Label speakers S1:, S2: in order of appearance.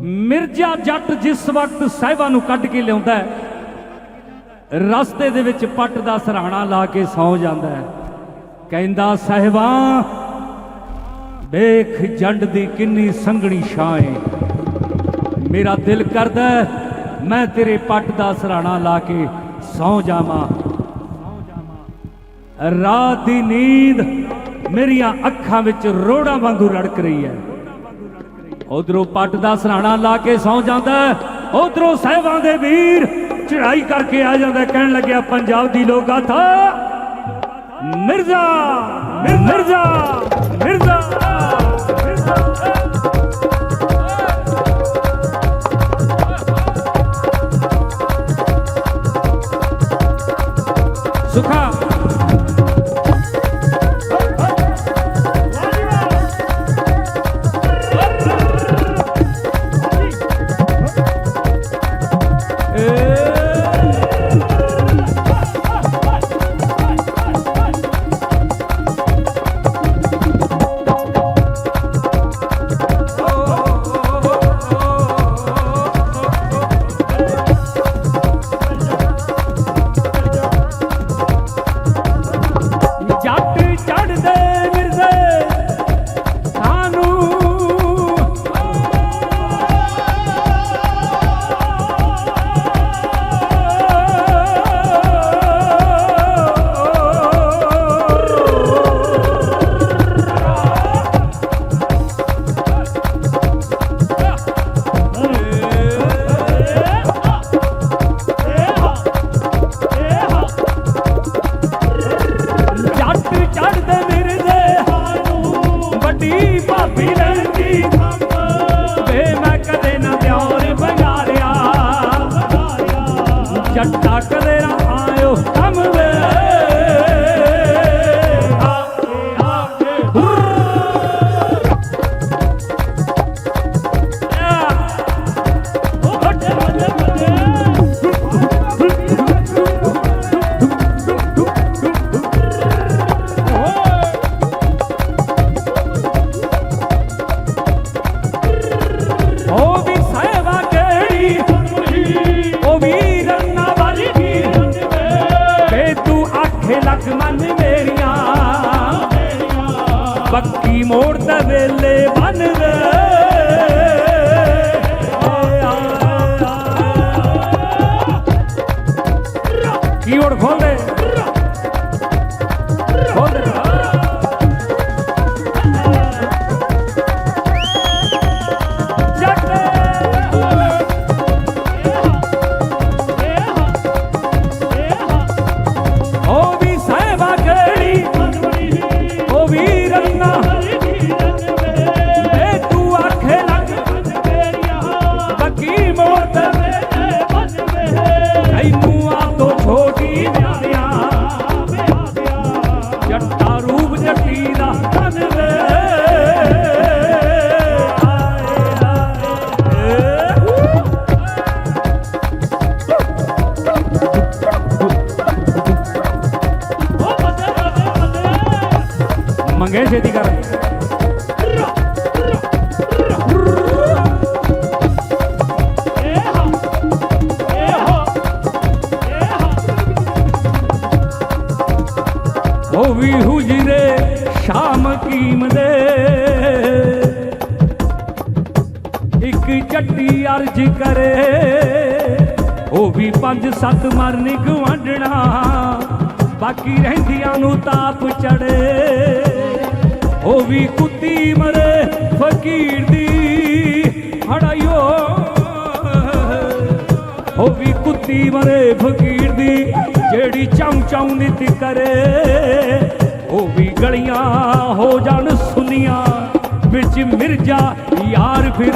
S1: ਮਿਰਜ਼ਾ ਜੱਟ ਜਿਸ ਵਕਤ ਸਾਹਿਬਾਂ ਨੂੰ ਕੱਢ ਕੇ ਲਿਆਉਂਦਾ ਹੈ, ਰਸਤੇ ਦੇ ਵਿੱਚ ਪੱਟ ਦਾ ਸਰਾਣਾ ਲਾ ਕੇ ਸੌ ਜਾਂਦਾ ਹੈ। ਕਹਿੰਦਾ, ਸਾਹਿਬਾਂ, ਵੇਖ ਜੰਡ ਦੀ ਕਿੰਨੀ ਸੰਘਣੀ ਛਾਂ ਏ। ਮੇਰਾ ਦਿਲ ਕਰਦਾ ਮੈਂ ਤੇਰੇ ਪੱਟ ਦਾ ਸਰਾਣਾ ਲਾ ਕੇ ਸੌ ਜਾਵਾਂ। ਰਾਤ ਦੀ ਨੀਂਦ ਮੇਰੀਆਂ ਅੱਖਾਂ ਵਿੱਚ ਰੋੜਾਂ ਵਾਂਗੂ ਰੜਕ ਰਹੀ ਹੈ। ਉਧਰੋਂ ਪੱਟ ਦਾ ਸਰਾਣਾ ਲਾ ਕੇ ਸੌ ਜਾਂਦਾ ਉਧਰੋਂ ਸਹਿਬਾਂ ਦੇ ਵੀਰ ਚੜਾਈ ਕਰਕੇ ਆ ਜਾਂਦਾ ਕਹਿਣ ਲੱਗਿਆ, ਪੰਜਾਬ ਦੀ ਲੋਕਾਥਾ ਮਿਰਜ਼ਾ ਮਿਰਜ਼ਾ ਮਿਰਜ਼ਾ। ਸੁਖਾ। ਬੱਕੀ ਮੋੜ ਮੰਗੇ ਛੇਤੀ ਕਰ। ਉਹ ਵੀ ਹੁਜਰੇ ਸ਼ਾਮ ਕੀਮ ਇੱਕ ਚੱਟੀ ਅਰਜ ਕਰੇ। ਉਹ ਵੀ ਪੰਜ ਸੱਤ ਮਰਨ ਗਵਾਂਢਣਾ ਬਾਕੀ ਰਹਿੰਦੀਆਂ ਨੂੰ ਤਾਪ ਚੜੇ। ਉਹ ਵੀ ਕੁੱਤੀ ਮਰੇ ਫਕੀਰ ਦੀ। ਹੜਾਇਓ ਉਹ ਵੀ ਕੁੱਤੀ ਮਰੇ ਫਕੀਰ ਦੀ, ਜਿਹੜੀ ਚਮ ਚਮ ਨਿਤ ਕਰੇ। ਉਹ ਵੀ ਗਲੀਆਂ ਹੋ ਜਾਣ ਸੁਨੀਆਂ, ਵਿੱਚ ਮਿਰਜ਼ਾ ਯਾਰ ਫਿਰ।